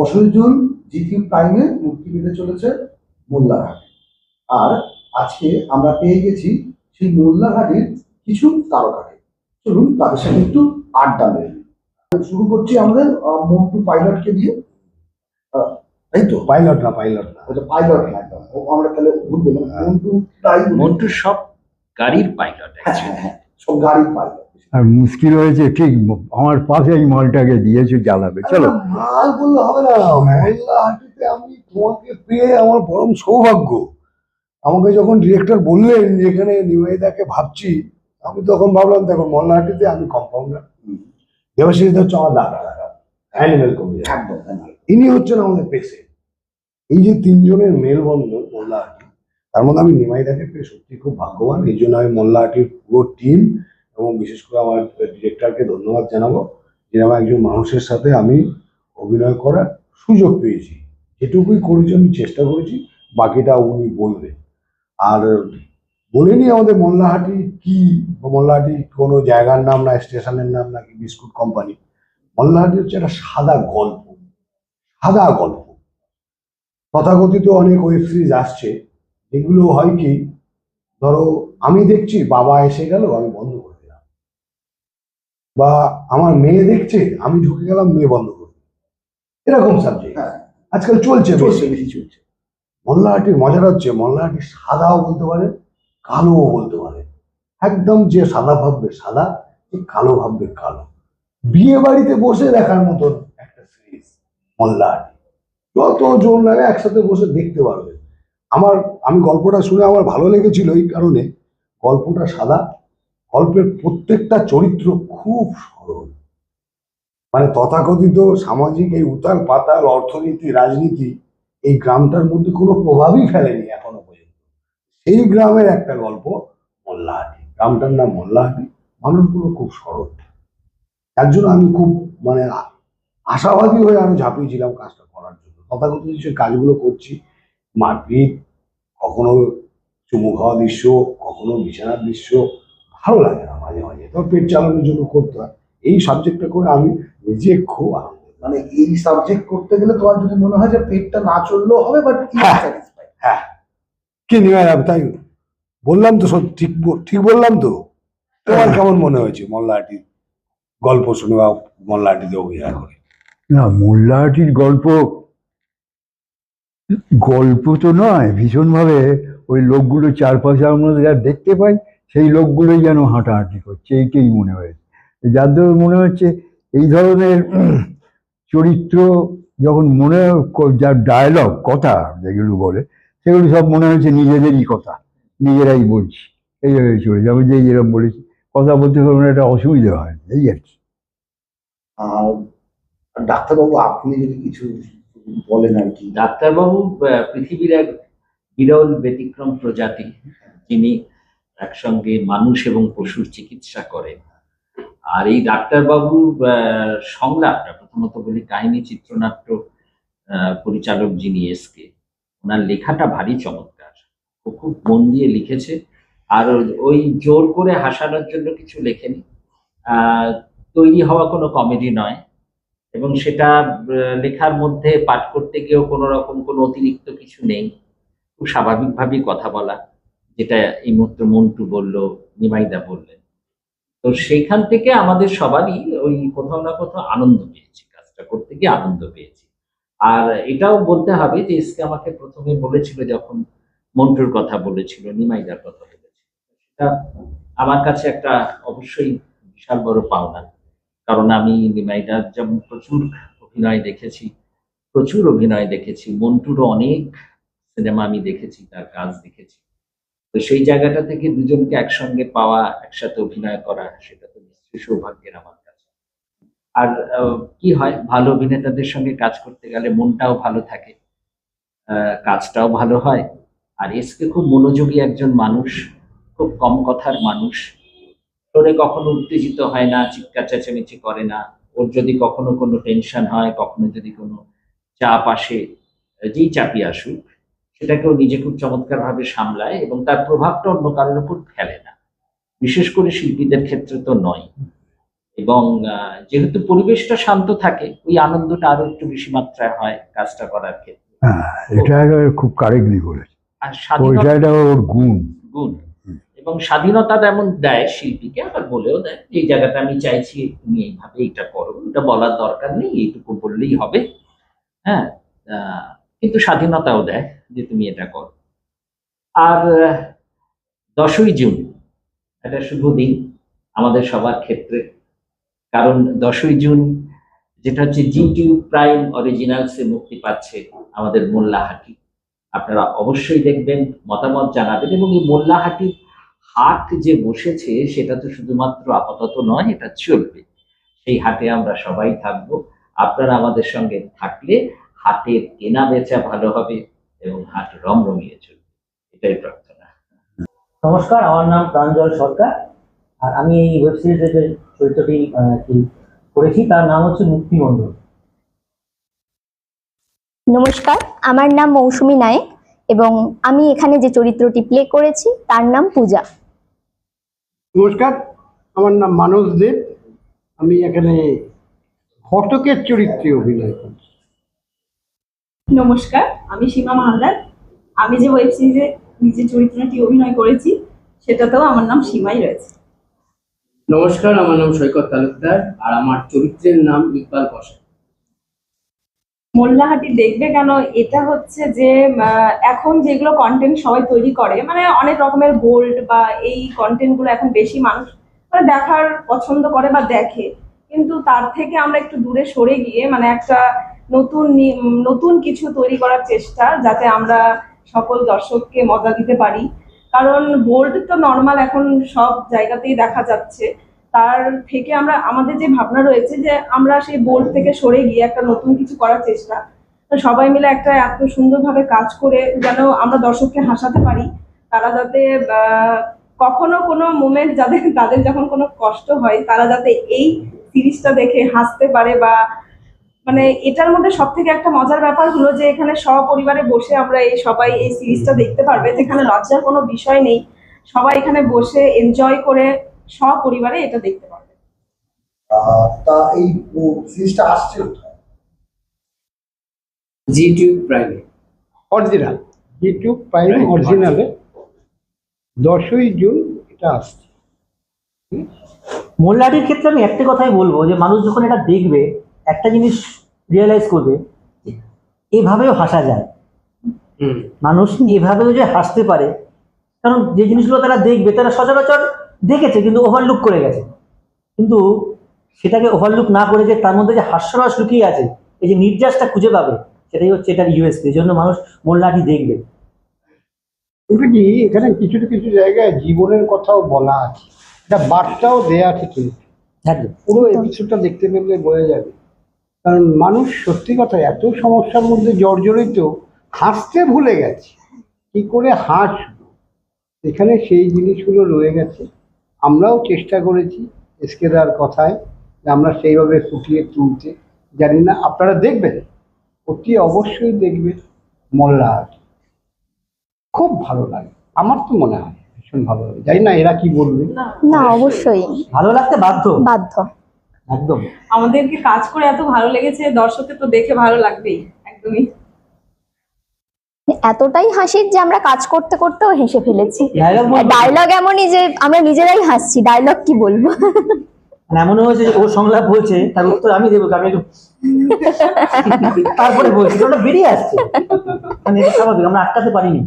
দশই June GT প্রাইমে মুক্তি পেতে চলেছে মোল্লারহাট। আর আজকে আমরা পেয়ে গেছি সেই মোল্লারহাটের কিছু তারকাকে। চলুন তাদের সাথে একটু আড্ডা মেরে। শুরু করছি আমাদের মন্টু পাইলটকে দিয়ে আহ, তাই তো? পাইলট না পাইলট না। ওটা পাইলট না আমরা তাহলে ভুল বললাম। মন্টু তাই মন্টু সব গাড়ির পাইলট হ্যাঁ হ্যাঁ হ্যাঁ সব গাড়ির পাইলট। আর মুশকিল হয়েছে ঠিক আমার পাশে এই মালটাকে দিয়েছ জ্বালাবে। চলো। মাল বললে হবে না আমি তোমাকে পেয়ে আমার পরম সৌভাগ্য। আমাকে যখন ডিরেক্টর বললেন যে এখানে নিবেদিতাকে ভাবছি আমি তখন ভাবলাম দেখো মোল্লাহাটিতে আমি কম্পাউন্ডার দেবাশিস হচ্ছে আমার দাদা। দাদা অ্যানিমেল একদম। ইনি হচ্ছেন আমাদের পেশেন্ট এই যে তিনজনের মেলবন্ধন মোল্লাহাটি তার মধ্যে আমি নিমাইদাকে পেয়ে সত্যি খুব ভাগ্যবান। এই জন্য আমি মোল্লাহাটির পুরো টিম এবং বিশেষ করে আমার ডিরেক্টরকে ধন্যবাদ জানাব, যেরকম একজন মানুষের সাথে আমি অভিনয় করার সুযোগ পেয়েছি। যেটুকুই করেছি, আমি চেষ্টা করেছি, বাকিটা উনি বলবেন আর বলিনি আমাদের মোল্লাহাটি কি, মোল্লাহাটি কোনো জায়গার নাম না, স্টেশনের নাম নাকি বিস্কুট কোম্পানি। মোল্লাহাটি হচ্ছে একটা সাদা গল্প সাদা গল্প। তথাকথিত অনেক ওয়েব সিরিজ আসছে এগুলো হয় কি, ধরো আমি দেখছি, বাবা এসে গেল, আমি বন্ধ বা আমার মেয়ে দেখছে আমি ঢুকে গেলাম মেয়ে বন্ধ করে এরকম সাবজেক্ট হ্যাঁ। আজকাল চলছে চলছে বেশি বেশি চলছে। মোল্লাহাটির মজাটা হচ্ছে মোল্লাহাটি সাদাও বলতে পারে কালোও বলতে পারে। একদম যে সাদা ভাববে সাদা যে কালো ভাববে কালো। বিয়ে বাড়িতে বসে দেখার মতন একটা সিরিজ মোল্লাহাটি। যত জোর লাগে একসাথে বসে দেখতে পারবে। আমার আমি গল্পটা শুনে আমার ভালো লেগেছিল এই কারণে। গল্পটা সাদা গল্পের প্রত্যেকটা চরিত্র খুব সরল। মানে তথাকথিত সামাজিক এই উতাল পাতাল অর্থনীতি, রাজনীতি এই গ্রামটার মধ্যে কোনো প্রভাবই ফেলেনি এখনও পর্যন্ত। সেই গ্রামের একটা গল্প, মোল্লাহাটি। গ্রামটার নাম মোল্লাহাটি। মানুষগুলো খুব সরল। তার জন্য আমি খুব মানে আশাবাদী হয়ে আমি ঝাঁপিয়েছিলাম কাজটা করার জন্য। তথাকথিত যে কাজগুলো করছি, মারপিট, কখনো চুমু খাওয়া দৃশ্য, কখনো বিছানার দৃশ্য ভালো লাগে না মাঝে মাঝে। তো পেট চালানোর জন্য করতে হয়। এই সাবজেক্টটা করে আমি নিজে খুব আনন্দ মানে এই সাবজেক্ট করতে গেলে তোমার যদি মনে হয় যে পেটটা না চললেও হবে বাট হ্যাঁ। হ্যাঁ। কি নিয়ে তাই বললাম তো সব ঠিক ঠিক বললাম তো? তোমার কেমন মনে হয়েছে মল্লাহাটি গল্প শুনে বা মল্লাহাটিতে অভিনয় করে। না মোল্লাহাটির গল্প গল্প তো নয় ভীষণভাবে ওই লোকগুলো চারপাশে আমরা যা দেখতে পাই সেই লোকগুলোই যেন হাঁটাহাঁটি করছে এইটাই মনে হয়েছে। যার ধরুন মনে হচ্ছে এই ধরনের চরিত্র যখন মনে যার ডায়লগ কথা যেগুলো বলে সেগুলো সব মনে হচ্ছে নিজেদেরই কথা নিজেরাই বলছি এইভাবে চলেছে। আমি যে যেরকম বলেছি কথা বলতে কোনো একটা অসুবিধা হয় না, এই আর কি। আর ডাক্তারবাবু আপনি যদি কিছু বলেন আর কি। ডাক্তারবাবু পৃথিবীর এক বিরল ব্যতিক্রম প্রজাতি যিনি একসঙ্গে মানুষ এবং পশুর চিকিৎসা করেন আর এই ডাক্তারবাবুর সংলাপটা প্রথমত বলি কাহিনী, চিত্রনাট্য পরিচালক যিনি এসকে ওনার লেখাটা ভারী চমৎকার। ও খুব মন দিয়ে লিখেছে। আর ওই- জোর করে হাসানোর জন্য কিছু লেখেনি। তৈরি হওয়া কোনো কমেডি নয়। এবং সেটা লেখার মধ্যে পাঠ করতে গিয়েও কোনো রকম কোনো অতিরিক্ত কিছু নেই। খুব স্বাভাবিকভাবেই কথা বলা। যেটা এই মুহূর্তে মন্টু বলল, নিমাইদা বললেন। তো সেইখান থেকে আমাদের সবারই ওই কোথাও না কোথাও আনন্দ পেয়েছি, কাজটা করতে গিয়ে আনন্দ পেয়েছি। আর এটাও বলতে হবে যে, এসকে আমাকে প্রথমে বলেছিল যখন মন্টুর কথা বলেছিল, নিমাইদার কথা বলেছিল। সেটা আমার কাছে একটা অবশ্যই বিশাল বড় পাওনা। কারণ আমি নিমাইদার যেমন প্রচুর অভিনয় দেখেছি, প্রচুর অভিনয় দেখেছি, মন্টুরও অনেক সিনেমা আমি দেখেছি, তার কাজ দেখেছি। তো সেই জায়গাটা থেকে দুজনকে একসঙ্গে পাওয়া, একসাথে অভিনয় করা, সেটা তো নিশ্চয়ই সৌভাগ্যের আমার কাছে। আর কি হয়, ভালো অভিনেতাদের সঙ্গে কাজ করতে গেলে মনটাও ভালো থাকে কাজটাও ভালো হয়। আর এসকে খুব মনোযোগী একজন মানুষ, খুব কম কথার মানুষ। তোরে কখনো উত্তেজিত হয় না, চিৎকার চেঁচামেচি করে না। ওর যদি কখনো কোনো টেনশন হয়, কখনো যদি কোনো চাপ আসে, যেই চাপই আসুক সেটাকেও নিজে খুব চমৎকার ভাবে সামলায় এবং তার প্রভাবটা অন্য কারোর উপর ফেলে না। বিশেষ করে শিল্পীদের ক্ষেত্রে তো নয়। এবং যেহেতু পরিবেশটা শান্ত থাকে ওই আনন্দটা আরও একটু বেশি মাত্রায় হয় কাজটা করার ক্ষেত্রে। হ্যাঁ এটা খুব কারেক্টলি বলেছে। আর স্বাধীনতা ওইটা ওর গুণ। গুণ। এবং স্বাধীনতা তেমন দেয় শিল্পীকে আবার বলেও দেয় এই জায়গাটা আমি চাইছি তুমি এইভাবে এটা করো এটা বলার দরকার নেই এইটুকু বললেই হবে। হ্যাঁ আহ, কিন্তু স্বাধীনতাও দেয় যে তুমি এটা করো। আর, দশই জুন, এটা শুভ দিন আমাদের সবার ক্ষেত্রে। কারণ দশই জুন, যেটা হচ্ছে জিটিউ প্রাইম অরিজিনালসে মুক্তি পাচ্ছে আমাদের মোল্লাহাটি। আপনারা অবশ্যই দেখবেন, মতামত জানাবেন এবং এই মোল্লাহাটির হাট যে বসেছে, সেটা তো শুধুমাত্র আপাতত নয়, এটা চলবে। সেই হাটে আমরা সবাই থাকব। আপনারা আমাদের সঙ্গে থাকলে হাটের কেনা বেচা ভালো হবে এবং হাট রমরমিয়ে চলবে। এটাই প্রার্থনা। নমস্কার আমার নাম প্রাঞ্জল সরকার আর আমি এই ওয়েব সিরিজের যে চরিত্রটি করেছি তার নাম হচ্ছে মুক্তিমণ্ডল নমস্কার আমার নাম মৌসুমী নায়েক এবং আমি এখানে যে চরিত্রটি প্লে করেছি তার নাম পূজা। নমস্কার আমার নাম মানস দেব। আমি এখানে ঘটকের চরিত্রে অভিনয় করছি। নমস্কার আমি সীমা মাহালদার আমি যে ওয়েব সিরিজে নিজের চরিত্রটি অভিনয় করেছি সেটাতেও আমার নাম সীমাই রয়েছে। নমস্কার আমার নাম সৈকত তালুকদার আর আমার চরিত্রের নাম ইকবাল কষা মোল্লাহাটি দেখবে কেন? এটা হচ্ছে যে এখন যেগুলো কন্টেন্ট সবাই তৈরি করে মানে অনেক রকমের বোল্ড বা এই কন্টেন্টগুলো এখন বেশি মানুষ মানে দেখার পছন্দ করে বা দেখে। কিন্তু তার থেকে আমরা একটু দূরে সরে গিয়ে মানে একটা নতুন নতুন কিছু তৈরি করার চেষ্টা যাতে আমরা সকল দর্শককে মজা দিতে পারি। কারণ বোল্ড তো নর্মাল এখন সব জায়গাতেই দেখা যাচ্ছে। তার থেকে আমরা, আমাদের যে ভাবনা রয়েছে যে আমরা সেই বোল্ড থেকে সরে গিয়ে একটা নতুন কিছু করার চেষ্টা। সবাই মিলে একটা এত সুন্দরভাবে কাজ করে যেন আমরা দর্শককে হাসাতে পারি, তারা যাতে কখনো কোনো মোমেন্ট যাদের, তাদের যখন কোনো কষ্ট হয়, তারা যাতে এই সিরিজটা দেখে হাসতে পারে বা মানে এটার মধ্যে সব থেকে একটা মজার ব্যাপার হলো যে এখানে সপরিবারে বসে আমরা এই সবাই এই সিরিজটা দেখতে পারবে যেখানে লজ্জার কোনো বিষয় নেই। সবাই এখানে বসে এনজয় করে সপরিবারে এটা দেখতে পারবে। আহ, তা এই সিরিজটা আসছে জি টিউব প্রাইমে অরিজিনাল ইউটিউব প্রাইম Right, অরিজিনালে দশই জুন এটা আসছে। মোল্লাটির ক্ষেত্রে আমি একটা কথাই বলব যে মানুষ যখন এটা দেখবে একটা জিনিস রিয়েলাইজ করবে এভাবেও হাসা যায়। মানুষ এভাবেও যে হাসতে পারে কারণ যে জিনিসগুলো তারা দেখবে তারা সচরাচর দেখেছে কিন্তু ওভারলুক করে গেছে। কিন্তু সেটাকে ওভারলুক না করে যে তার মধ্যে যে হাস্যরস লুকিয়ে আছে এই যে নির্যাসটা খুঁজে পাবে সেটাই হচ্ছে এটার ইউএসপি এই জন্য মানুষ মোল্লাটি দেখবে। কি এখানে কিছু না কিছু জায়গায় জীবনের কথাও বলা আছে। এটা বার্তাও দেয়া আছে কিন্তু। পুরো এপিসোডটা দেখতে পেলে বোঝা যাবে। কারণ মানুষ সত্যি কথা এত সমস্যার মধ্যে জর্জরিত হাসতে ভুলে গেছে। কি করে হাসবো? এখানে সেই জিনিসগুলো রয়ে গেছে। আমরাও চেষ্টা করেছি এসকেদার কথায় যে আমরা সেইভাবে ফুটিয়ে তুলতে। জানি না আপনারা দেখবেন অতি অবশ্যই দেখবেন মল্লাহাট খুব ভালো লাগে আমার তো মনে হয় ভীষণ ভালো লাগে। জানি না এরা কি বলবে? না অবশ্যই। ভালো লাগতে বাধ্য? বাধ্য। একদম। আমাদেরকে কাজ করে এত ভালো লেগেছে দর্শকের তো দেখে ভালো লাগবেই একদমই। এতটাই হাসির যে আমরা কাজ করতে করতেও হেসে ফেলেছি। ডায়লগ ডায়লগ এমনই যে আমরা নিজেরাই হাসছি ডায়লগ কি বলব? মানে এমনও হয়েছে যে ও সংলাপ বলছে তার উত্তর আমি দেবো আমি একটু তারপরে বলছি ওটা বেরিয়ে আসছে। মানে এটা স্বাভাবিক আমরা আটকাতে পারিনি।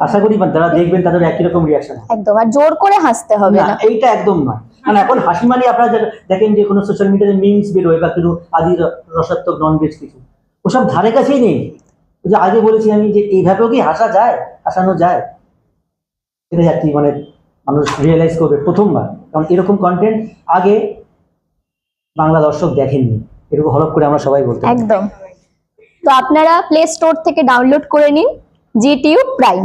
আশা করি যারা দেখবেন তাদের একই রকম রিয়াকশন একদম আর জোর করে হাসতে হবে না না। এইটা একদম নয়। মানে এখন হাসি মানে আপনারা দেখেন যে কোনো সোশ্যাল মিডিয়াতে মিমস বেরোয় বা কিছু আদি রসাত্মক নন ভেজ কিছু, ওসব ধারে কাছেই নেই। যে আগে বলেছি আমি যে এইভাবেও কি হাসা যায়? হাসানো যায়? এটা যাচ্ছি মানে মানুষ রিয়েলাইজ করবে প্রথমবার। কারণ এরকম কন্টেন্ট আগে বাংলা দর্শক দেখেননি। এরকম হলপ করে আমরা সবাই বলতে একদম। তো আপনারা প্লে স্টোর থেকে ডাউনলোড করে নিন জিটিউ প্রাইম